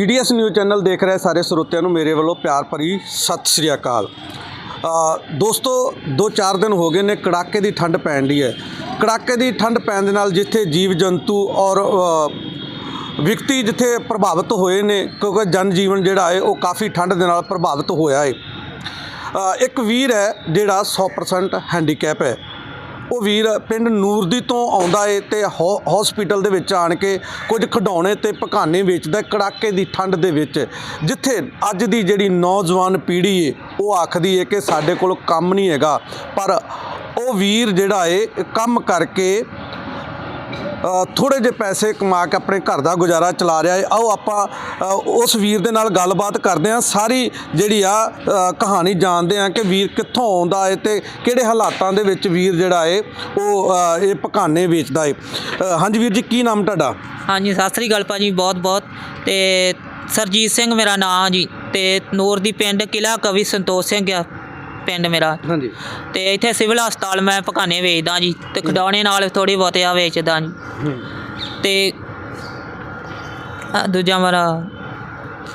GDS news channel ਦੇਖ ਰਹੇ ਸਾਰੇ ਸਰੋਤਿਆਂ ਨੂੰ ਮੇਰੇ ਵੱਲੋਂ ਪਿਆਰ ਭਰੀ ਸਤਿ ਸ੍ਰੀ ਅਕਾਲ। ਦੋਸਤੋ 2-4 ਦਿਨ ਹੋ ਗਏ ਨੇ ਕੜਾਕੇ ਦੀ ਠੰਡ ਪੈਣ ਦੀ ਹੈ। ਕੜਾਕੇ ਦੀ ਠੰਡ ਪੈਣ ਦੇ ਨਾਲ ਜਿੱਥੇ ਜੀਵ ਜੰਤੂ ਔਰ ਵਿਅਕਤੀ ਜਿੱਥੇ ਪ੍ਰਭਾਵਿਤ ਹੋਏ ਨੇ, ਕਿਉਂਕਿ ਜਨ ਜੀਵਨ ਜਿਹੜਾ ਹੈ ਉਹ ਕਾਫੀ ਠੰਡ ਦੇ ਨਾਲ ਪ੍ਰਭਾਵਿਤ ਹੋਇਆ ਹੈ। ਇੱਕ ਵੀਰ ਹੈ ਜਿਹੜਾ 100% ਹੈਂਡੀਕੈਪ ਹੈ। ਉਹ ਵੀਰ ਪਿੰਡ ਨੂਰਦੀ ਤੋਂ ਆਉਂਦਾ ਏ ਤੇ ਹਸਪੀਟਲ ਦੇ ਵਿੱਚ ਆਣ ਕੇ ਕੁਝ ਖਿਡੌਣੇ ਤੇ ਪਕਾਨੇ ਵੇਚਦਾ ਕੜਾਕੇ ਦੀ ਠੰਡ ਦੇ ਵਿੱਚ, ਜਿੱਥੇ ਅੱਜ ਦੀ ਜਿਹੜੀ ਨੌਜਵਾਨ ਪੀੜ੍ਹੀ ਏ, ਉਹ ਆਖਦੀ ਏ ਕਿ ਸਾਡੇ ਕੋਲ ਕੰਮ ਨਹੀਂ ਹੈਗਾ, ਪਰ ਉਹ ਵੀਰ ਜਿਹੜਾ ਏ, ਕੰਮ ਕਰਕੇ ਥੋੜੇ ਜਿਹੇ ਪੈਸੇ ਕਮਾ ਕੇ ਆਪਣੇ ਘਰ ਦਾ ਗੁਜ਼ਾਰਾ ਚਲਾ ਰਿਹਾ ਹੈ। ਆਓ ਆਪਾਂ ਉਸ ਵੀਰ ਦੇ ਨਾਲ ਗੱਲਬਾਤ ਕਰਦੇ ਹਾਂ। ਸਾਰੀ ਜਿਹੜੀ ਆ ਕਹਾਣੀ ਜਾਣਦੇ ਹਾਂ ਕਿ ਵੀਰ ਕਿੱਥੋਂ ਆਉਂਦਾ ਹੈ ਤੇ ਕਿਹੜੇ ਹਾਲਾਤਾਂ ਦੇ ਵਿੱਚ ਵੀਰ ਜਿਹੜਾ ਹੈ, ਉਹ ਇਹ ਪਕਾਨੇ ਵੇਚਦਾ ਹੈ। ਹਾਂਜੀ ਵੀਰ ਜੀ, ਕੀ ਨਾਮ ਤੁਹਾਡਾ? ਹਾਂਜੀ, ਸਤਿ ਸ੍ਰੀ ਅਕਾਲ ਭਾਜੀ ਬਹੁਤ ਬਹੁਤ ਤੇ ਸਰਜੀਤ ਸਿੰਘ ਮੇਰਾ ਨਾਮ ਜੀ। ਤੇ ਨੂਰ ਦੀ ਪਿੰਡ ਕਿਲਾ ਕਵੀ ਸੰਤੋਖ ਸਿੰਘ ਆ। ਪਿੰਡ ਮੇਰਾ। ਹਾਂਜੀ। ਤੇ ਇੱਥੇ ਸਿਵਲ ਹਸਪਤਾਲ ਮੈਂ ਪਕਾਨੇ ਵੇਚਦਾ ਜੀ ਤੇ ਖਿਡੌਣੇ ਨਾਲ ਥੋੜੀ ਬਹੁਤੇ ਆ ਵੇਚਦਾ ਜੀ। ਤੇ ਆਹ ਦੂਜਾ ਮੇਰਾ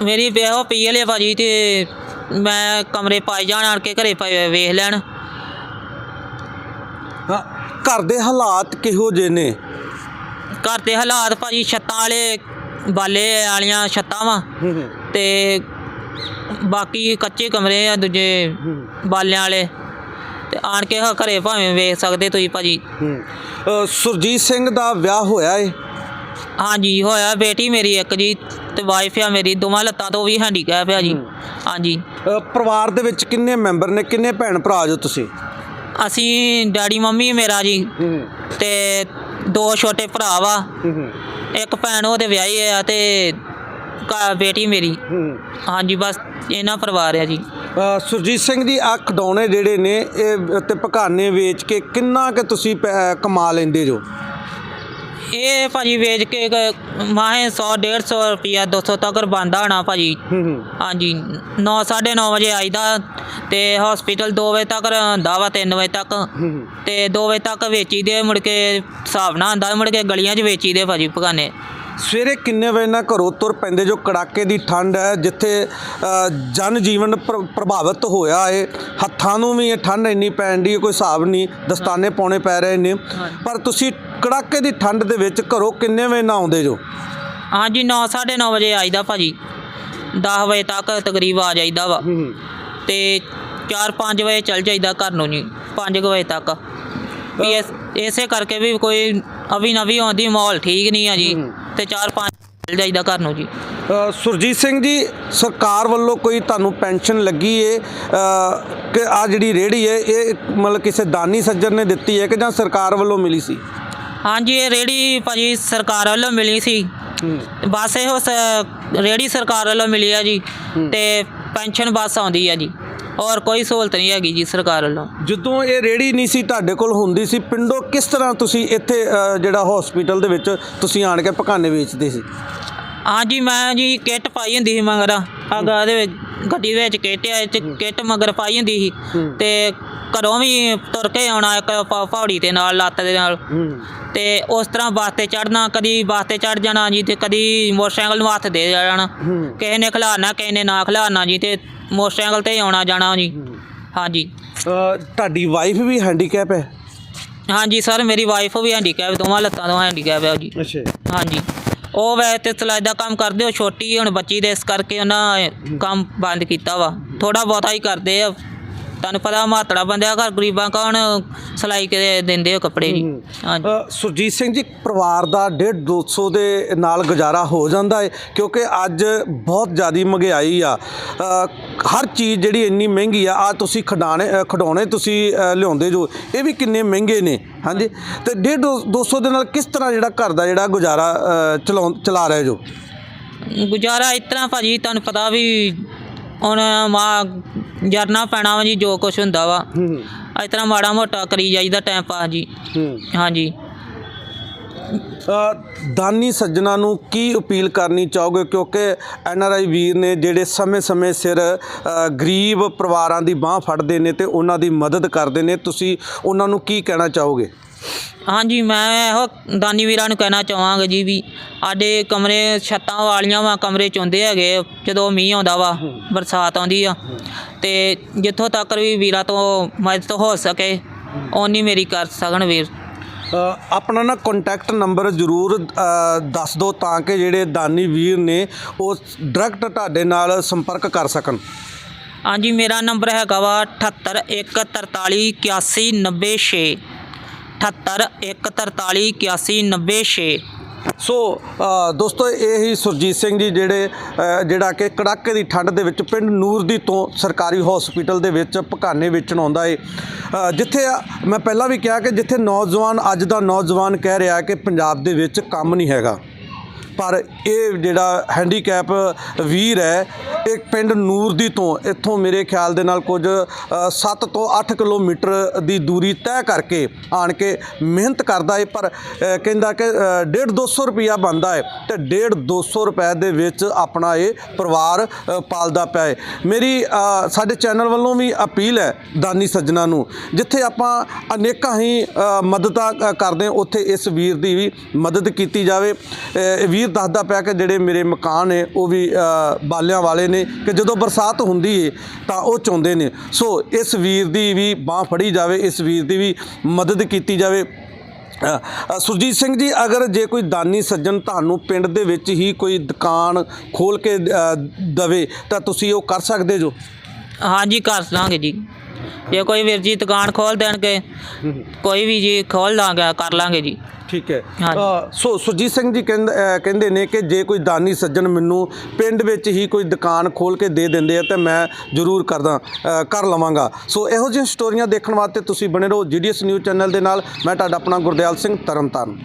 ਮੇਰੀ ਵਿਆਹ ਪਈ ਲਈ ਭਾਜੀ ਤੇ ਮੈਂ ਕਮਰੇ ਪਾਈ ਜਾਣ ਆਣ ਕੇ ਘਰੇ ਪਏ ਵੇਖ ਲੈਣ। ਹਾਂ ਘਰ ਦੇ ਹਾਲਾਤ ਕਿਹੋ ਜਿਹੇ ਨੇ? ਘਰ ਦੇ ਹਾਲਾਤ ਭਾਜੀ ਛੱਤਾਂ ਵਾਲੇ ਬਾਲੇ ਵਾਲੀਆਂ ਛੱਤਾਂ ਵਾ। ਤੇ ਬਾਕੀ ਕੱਚੇ ਕਮਰੇ ਆ ਦੂਜੇ ਬਾਲਿਆਂ ਵਾਲੇ। ਤੇ ਆਣ ਕੇ ਹ- ਘਰੇ ਭਾਵੇਂ ਵੇਖ ਸਕਦੇ ਤੁਸੀਂ ਭਾਜੀ। ਅ, ਸੁਰਜੀਤ ਸਿੰਘ ਦਾ ਵਿਆਹ ਹੋਇਆ ਹੈ ਹਾਂਜੀ ਹੋਇਆ। ਬੇਟੀ ਮੇਰੀ ਇੱਕ ਜੀ ਤੇ ਵਾਈਫ ਆ ਮੇਰੀ। ਦੋਵਾਂ ਲੱਤਾਂ ਤੋਂ ਵੀ ਹੈਂਡੀਕੈਪ ਆ ਜੀ। ਹਾਂਜੀ। ਅ, ਪਰਿਵਾਰ ਦੇ ਵਿੱਚ ਕਿੰਨੇ ਮੈਂਬਰ ਨੇ? ਕਿੰਨੇ ਭੈਣ ਭਰਾ ਜੋ ਤੁਸੀਂ? ਅਸੀਂ ਡੈਡੀ ਮੰਮੀ ਮੇਰਾ ਜੀ। ਤੇ ਦੋ ਛੋਟੇ ਭਰਾ ਵਾ। ਇੱਕ ਭੈਣ ਉਹਦੇ ਵਿਆਹੀ ਆ ਤੇ ਘਰ ਬੇਟੀ ਮੇਰੀ। ਹਾਂਜੀ ਬਸ ਇਹਨਾਂ ਪਰਿਵਾਰ ਆ ਜੀ। ਅ, ਸੁਰਜੀਤ ਸਿੰਘ ਜੀ ਆ ਖਿਡੌਣੇ ਜਿਹੜੇ ਨੇ ਇਹ ਤੇ ਪਕਾਨੇ ਵੇਚ ਕੇ ਕਿੰਨਾ ਕਿ ਤੁਸੀਂ ਪੈ- ਕਮਾ ਲੈਂਦੇ ਜੋ? ਇਹ ਭਾਜੀ ਵੇਚ ਕੇ ਕ- ਮਾਹੇ 100 150 ਰੁਪਿਆ 200 ਤੱਕ ਬੰਦਾ ਹੋਣਾ ਭਾਜੀ। ਹਾਂਜੀ 9 9:30 ਵਜੇ ਆਈਦਾ ਤੇ ਹਸਪੀਟਲ 2 ਵਜੇ ਤੱਕ ਹੁੰਦਾ ਵਾ 3 ਵਜੇ ਤੱਕ। ਤੇ 2 ਵਜੇ ਤੱਕ ਵੇਚੀ ਦੇ ਮੁੜ ਕੇ ਹਿਸਾਬ ਨਾਲ ਹੁੰਦਾ ਮੁੜ ਕੇ ਗਲੀਆਂ 'ਚ ਵੇਚੀ ਦੇ ਭਾਜੀ ਪਕਾਨੇ ਸਵੇਰੇ ਕਿੰਨੇ ਵਜੇ ਨਾਲ ਘਰੋਂ ਤੁਰ ਪੈਂਦੇ ਜੋ ਕੜਾਕੇ ਦੀ ਠੰਡ ਹੈ ਜਿੱਥੇ ਜਨ ਜੀਵਨ ਪ੍ਰ- ਪ੍ਰਭਾਵਿਤ ਹੋਇਆ ਹੈ ਹੱਥਾਂ ਨੂੰ ਵੀ ਇਹ ਠੰਡ ਇੰਨੀ ਪੈਣ ਦੀ ਕੋਈ ਹਿਸਾਬ ਨਹੀਂ ਦਸਤਾਨੇ ਪਾਉਣੇ ਪੈ ਰਹੇ ਨੇ। ਪਰ ਤੁਸੀਂ ਕੜਾਕੇ ਦੀ ਠੰਡ ਦੇ ਵਿੱਚ ਘਰੋਂ ਕਿੰਨੇ ਵਜੇ ਨਾਲ ਆਉਂਦੇ ਜੋ? ਹਾਂਜੀ 9 9:30 ਵਜੇ ਆਈਦਾ ਭਾਜੀ। 10 ਵਜੇ ਤੱਕ ਤਕਰੀਬ ਆ ਜਾਈਦਾ ਵਾ। ਤੇ 4-5 ਵਜੇ ਚੱਲ ਜਾਈਦਾ ਘਰ ਨੂੰ ਜੀ 5 ਵਜੇ ਤੱਕ। ਵੀ ਇਸ- ਇਸੇ ਕਰਕੇ ਵੀ ਕੋਈ ਅਭੀ ਨਵੀ ਆਉਂਦੀ ਮਾਹੌਲ ਠੀਕ ਨਹੀਂ ਆ ਜੀ। ਤੇ 4-5 ਚੱਲ ਜਾਈਦਾ ਘਰ ਨੂੰ ਜੀ। ਸੁਰਜੀਤ ਸਿੰਘ ਜੀ ਸਰਕਾਰ ਵੱਲੋਂ ਕੋਈ ਤੁਹਾਨੂੰ ਪੈਨਸ਼ਨ ਲੱਗੀ ਏ? ਕਿ ਆ ਜਿਹੜੀ ਰੇੜੀ ਹੈ ਇਹ ਮਤਲਬ ਕਿਸੇ ਦਾਨੀ ਸੱਜਣ ਨੇ ਦਿੱਤੀ ਹੈ ਕਿ ਜਾਂ ਸਰਕਾਰ ਵੱਲੋਂ ਮਿਲੀ ਸੀ? ਹਾਂਜੀ ਇਹ ਰੇੜੀ ਭਾਜੀ ਸਰਕਾਰ ਵੱਲੋਂ ਮਿਲੀ ਸੀ। ਬਸ ਇਹੋ ਰੇੜੀ ਸਰਕਾਰ ਵੱਲੋਂ ਮਿਲੀ ਆ ਜੀ। ਤੇ ਪੈਨਸ਼ਨ ਬਸ ਆਉਂਦੀ ਆ ਜੀ। ਔਰ ਕੋਈ ਸਹੂਲਤ ਨਹੀਂ ਹੈਗੀ ਜੀ ਸਰਕਾਰ ਵੱਲੋਂ। ਜਦੋਂ ਇਹ ਰੇੜੀ ਨਹੀਂ ਸੀ ਤੁਹਾਡੇ ਕੋਲ ਹੁੰਦੀ ਸੀ ਪਿੰਡੋਂ ਕਿਸ ਤਰ੍ਹਾਂ ਤੁਸੀਂ ਇੱਥੇ ਅ, ਜਿਹੜਾ ਹਸਪੀਟਲ ਦੇ ਵਿੱਚ ਤੁਸੀਂ ਆਣ ਕੇ ਪਕਾਨੇ ਵੇਚਦੇ ਸੀ? ਹਾਂਜੀ ਮੈਂ ਜੀ ਕਿੱਟ ਪਾਈ ਹੁੰਦੀ ਸੀ ਮਗਰ। ਅਗਾ ਦੇ ਵਿੱਚ ਗੱਡੀ ਵਿੱਚ ਕਿੱਟ ਆ ਤੇ ਕਿੱਟ ਮਗਰ ਪਾਈ ਹੁੰਦੀ ਸੀ। ਤੇ ਘਰੋਂ ਵੀ ਤੁਰ ਕੇ ਆਉਣਾ ਇੱਕ ਪਾ- ਪਹਾੜੀ ਤੇ ਨਾਲ ਲੱਤ ਦੇ ਨਾਲ। ਤੇ ਉਸ ਤਰ੍ਹਾਂ ਬੱਸ ਤੇ ਚੜਨਾ ਕਦੀ ਬੱਸ ਤੇ ਚੜ ਜਾਣਾ ਜੀ ਤੇ ਕਦੀ ਮੋਟਰਸਾਈਕਲ ਨੂੰ ਹੱਥ ਦੇ ਜਾਣਾ। ਕਿਸੇ ਨੇ ਖਿਲਾਰਨਾ ਕਿਸੇ ਨੇ ਨਾ ਖਿਲਾਰਨਾ ਜੀ ਤੇ ਮੋਟਰਸਾਈਕਲ ਤੇ ਆਉਣਾ ਜਾਣਾ ਜੀ। ਹਾਂਜੀ। ਤੁਹਾਡੀ ਵਾਈਫ ਵੀ ਹੈਂਡੀਕੈਪ ਹੈ? ਹਾਂਜੀ ਸਰ ਮੇਰੀ ਵਾਈਫ ਵੀ ਹੈਂਡੀਕੈਪ ਦੋਵਾਂ ਲੱਤਾਂ ਤੋਂ ਹੈਂਡੀਕੈਪ ਹੈ ਜੀ। ਅੱਛਾ। ਹਾਂਜੀ। ਉਹ ਵੈਸੇ ਤੇ ਸਿਲਾਈ ਦਾ ਕੰਮ ਕਰਦੇ ਹੋ ਛੋਟੀ ਹੁਣ ਬੱਚੀ ਦੇ ਇਸ ਕਰਕੇ ਉਹਨਾਂ ਕੰਮ ਬੰਦ ਕੀਤਾ ਵਾ। ਥੋੜਾ ਬਹੁਤਾ ਹੀ ਕਰਦੇ ਆ। ਤੁਹਾਨੂੰ ਪਤਾ ਮਾਤੜਾ ਬੰਦਿਆ ਘਰ ਗਰੀਬਾਂ ਕੌਣ ਸਿਲਾਈ ਕੇ ਦਿੰਦੇ ਹੋ ਕੱਪੜੇ ਜੀ ਹਾਂਜੀ। ਅ, ਸੁਰਜੀਤ ਸਿੰਘ ਜੀ ਪਰਿਵਾਰ ਦਾ 1.5 200 ਦੇ ਨਾਲ ਗੁਜ਼ਾਰਾ ਹੋ ਜਾਂਦਾ ਹੈ ਕਿਉਂਕਿ ਅੱਜ ਬਹੁਤ ਜ਼ਿਆਦੀ ਮਹਿੰਗਾਈ ਆ। ਅ, ਹਰ ਚੀਜ਼ ਜਿਹੜੀ ਇੰਨੀ ਮਹਿੰਗੀ ਆ ਆ ਤੁਸੀਂ ਖਡਾਣੇ ਅ, ਖਿਡੌਣੇ ਤੁਸੀਂ ਅ, ਲਿਆਉਂਦੇ ਜੋ ਇਹ ਵੀ ਕਿੰਨੇ ਮਹਿੰਗੇ ਨੇ ਹਾਂਜੀ? ਤੇ 1.5 200 ਦੇ ਨਾਲ ਕਿਸ ਤਰ੍ਹਾਂ ਜਿਹੜਾ ਘਰ ਦਾ ਜਿਹੜਾ ਗੁਜ਼ਾਰਾ ਅ, ਚਲਾਉਂ ਚਲਾ ਰਹੇ ਜੋ? ਗੁਜ਼ਾਰਾ ਇਸ ਤਰ੍ਹਾਂ ਭਾਜੀ ਤੁਹਾਨੂੰ ਪਤਾ ਵੀ ਹੁਣ ਮਾ ਜਰਨਾ ਪੈਣਾ ਵਾ ਜੀ ਜੋ ਕੁਝ ਹੁੰਦਾ ਵਾ। ਇਸ ਤਰ੍ਹਾਂ ਮਾੜਾ ਮੋਟਾ ਕਰੀ ਜਾਈਦਾ ਟਾਈਮ ਪਾਸ ਜੀ। ਹਾਂਜੀ। ਅ, ਦਾਨੀ ਸੱਜਣਾ ਨੂੰ ਕੀ ਅਪੀਲ ਕਰਨੀ ਚਾਹੋਗੇ? ਕਿਉਂਕਿ ਐਨ ਆਰ ਆਈ ਵੀਰ ਨੇ ਜਿਹੜੇ ਸਮੇਂ-ਸਮੇਂ ਸਿਰ ਅ, ਗਰੀਬ ਪਰਿਵਾਰਾਂ ਦੀ ਬਾਹ ਫੜਦੇ ਨੇ ਤੇ ਉਹਨਾਂ ਦੀ ਮਦਦ ਕਰਦੇ ਨੇ ਤੁਸੀਂ ਉਹਨਾਂ ਨੂੰ ਕੀ ਕਹਿਣਾ ਚਾਹੋਗੇ? ਹਾਂਜੀ ਮੈਂ ਇਹੋ ਦਾਨੀ ਵੀਰਾਂ ਨੂੰ ਕਹਿਣਾ ਚਾਹਾਂਗਾ ਜੀ ਵੀ ਸਾਡੇ ਕਮਰੇ ਛੱਤਾਂ ਵਾਲੀਆਂ ਵਾ ਕਮਰੇ ਚੁੰਦੇ ਹੈਗੇ ਜਦੋਂ ਮੀਂਹ ਆਉਂਦਾ ਵਾ ਬਰਸਾਤ ਆਉਂਦੀ ਆ। ਤੇ ਜਿੱਥੋਂ ਤੱਕ ਵੀ ਵੀਰਾਂ ਤੋਂ ਮਦਦ ਹੋ ਸਕੇ ਓਨੀ ਮੇਰੀ ਕਰ ਸਕਣ ਵੀਰ। ਅ, ਆਪਣਾ ਨਾ ਕੰਟੈਕਟ ਨੰਬਰ ਜ਼ਰੂਰ ਅ, ਦੱਸ ਦਿਓ ਤਾਂ ਕਿ ਜਿਹੜੇ ਦਾਨੀ ਵੀਰ ਨੇ ਉਹ ਡਾਇਰੈਕਟ ਤੁਹਾਡੇ ਨਾਲ ਸੰਪਰਕ ਕਰ ਸਕਣ। ਹਾਂਜੀ ਮੇਰਾ ਨੰਬਰ ਹੈਗਾ ਵਾ 7814381996 7814381996 ਸੋ ਦੋਸਤੋ, ਇਹ ਹੀ ਸੁਰਜੀਤ ਸਿੰਘ ਜੀ ਜਿਹੜੇ ਜਿਹੜਾ ਕਿ ਕੜਾਕੇ ਦੀ ਠੰਡ ਦੇ ਵਿੱਚ ਪਿੰਡ ਨੂਰਦੀ ਤੋਂ ਸਰਕਾਰੀ ਹਸਪੀਟਲ ਦੇ ਵਿੱਚ ਪਕਾਨੇ ਵੇਚਣ ਆਉਂਦਾ ਏ। ਜਿੱਥੇ ਮੈਂ ਪਹਿਲਾਂ ਵੀ ਕਿਹਾ ਕਿ ਜਿੱਥੇ ਨੌਜਵਾਨ, ਅੱਜ ਦਾ ਨੌਜਵਾਨ ਕਹਿ ਰਿਹਾ ਕਿ ਪੰਜਾਬ ਦੇ ਵਿੱਚ ਕੰਮ ਨਹੀਂ ਹੈਗਾ। ਪਰ ਇਹ ਜਿਹੜਾ ਹੈਂਡੀਕੈਪ ਵੀਰ ਹੈ ਇਹ ਪਿੰਡ ਨੂਰਦੀ ਤੋਂ ਇੱਥੋਂ ਮੇਰੇ ਖਿਆਲ ਦੇ ਨਾਲ ਕੁਝ 7 ਤੋਂ 8 ਕਿਲੋਮੀਟਰ ਦੀ ਦੂਰੀ ਤੈਅ ਕਰਕੇ ਆਣ ਕੇ ਮਿਹਨਤ ਕਰਦਾ ਹੈ ਪਰ ਕਹਿੰਦਾ ਕਿ 1.5 200 ਰੁਪਿਆ ਬੰਦਾ ਹੈ ਤੇ 1.5 200 ਰੁਪਏ ਦੇ ਵਿੱਚ ਆਪਣਾ ਇਹ ਪਰਿਵਾਰ ਪਾਲਦਾ ਪਿਆ ਹੈ ਮੇਰੀ ਸਾਡੇ ਚੈਨਲ ਵੱਲੋਂ ਵੀ ਅਪੀਲ ਹੈ ਦਾਨੀ ਸੱਜਣਾ ਨੂੰ ਜਿੱਥੇ ਆਪਾਂ ਅਨੇਕਾਂ ਹੀ ਮਦਦਾਂ ਕਰਦੇ ਉੱਥੇ ਇਸ ਵੀਰ ਦੀ ਵੀ ਮਦਦ ਕੀਤੀ ਜਾਵੇ। ਅ, ਵੀਰ ਦੱਸਦਾ ਪਿਆ ਕਿ ਜਿਹੜੇ ਮੇਰੇ ਮਕਾਨ ਨੇ ਉਹ ਵੀ ਬਾਲਿਆਂ ਵਾਲੇ ਨੇ ਕਿ ਜਦੋਂ ਬਰਸਾਤ ਹੁੰਦੀ ਏ ਤਾਂ ਉਹ ਚੋਂਦੇ ਨੇ। ਸੋ ਇਸ ਵੀਰ ਦੀ ਵੀ ਬਾਹ ਫੜੀ ਜਾਵੇ ਇਸ ਵੀਰ ਦੀ ਵੀ ਮਦਦ ਕੀਤੀ ਜਾਵੇ। ਸੁਰਜੀਤ ਸਿੰਘ ਜੀ ਅਗਰ ਜੇ ਕੋਈ ਦਾਨੀ ਸੱਜਣ ਤੁਹਾਨੂੰ ਪਿੰਡ ਦੇ ਵਿੱਚ ਹੀ ਕੋਈ ਦੁਕਾਨ ਖੋਲ ਕੇ ਅ, ਦਵੇ ਤਾਂ ਤੁਸੀਂ ਉਹ ਕਰ ਸਕਦੇ ਜੋ? ਹਾਂਜੀ ਕਰ ਲਾਂਗੇ ਜੀ। ਜੇ ਕੋਈ ਵੀਰ ਜੀ ਦੁਕਾਨ ਖੋਲ ਦੇਣਗੇ ਕੋਈ ਵੀ ਜੀ ਖੋਲ ਲਾਂਗੇ ਕਰ ਲਾਂਗੇ ਜੀ। ਠੀਕ ਹੈ। ਅ, ਸੋ ਸੁਰਜੀਤ ਸਿੰਘ ਜੀ ਕਹਿੰਦੇ ਅ, ਕਹਿੰਦੇ ਨੇ ਕਿ ਜੇ ਕੋਈ ਦਾਨੀ ਸੱਜਣ ਮੈਨੂੰ ਪਿੰਡ ਵਿੱਚ ਹੀ ਕੋਈ ਦੁਕਾਨ ਖੋਲ ਕੇ ਦੇ ਦਿੰਦੇ ਆ ਤਾਂ ਮੈਂ ਜ਼ਰੂਰ ਕਰਦਾ ਅ, ਕਰ ਲਵਾਂਗਾ। ਸੋ ਇਹੋ ਜਿਹੀਆਂ ਸਟੋਰੀਆਂ ਦੇਖਣ ਵਾਸਤੇ ਤੁਸੀਂ ਬਣੇ ਰਹੋ ਜੀਡੀਐਸ ਨਿਊਜ਼ ਚੈਨਲ ਦੇ ਨਾਲ। ਮੈਂ ਤੁਹਾਡਾ ਆਪਣਾ ਗੁਰਦਿਆਲ ਸਿੰਘ ਤਰਨਤਾਰਨ।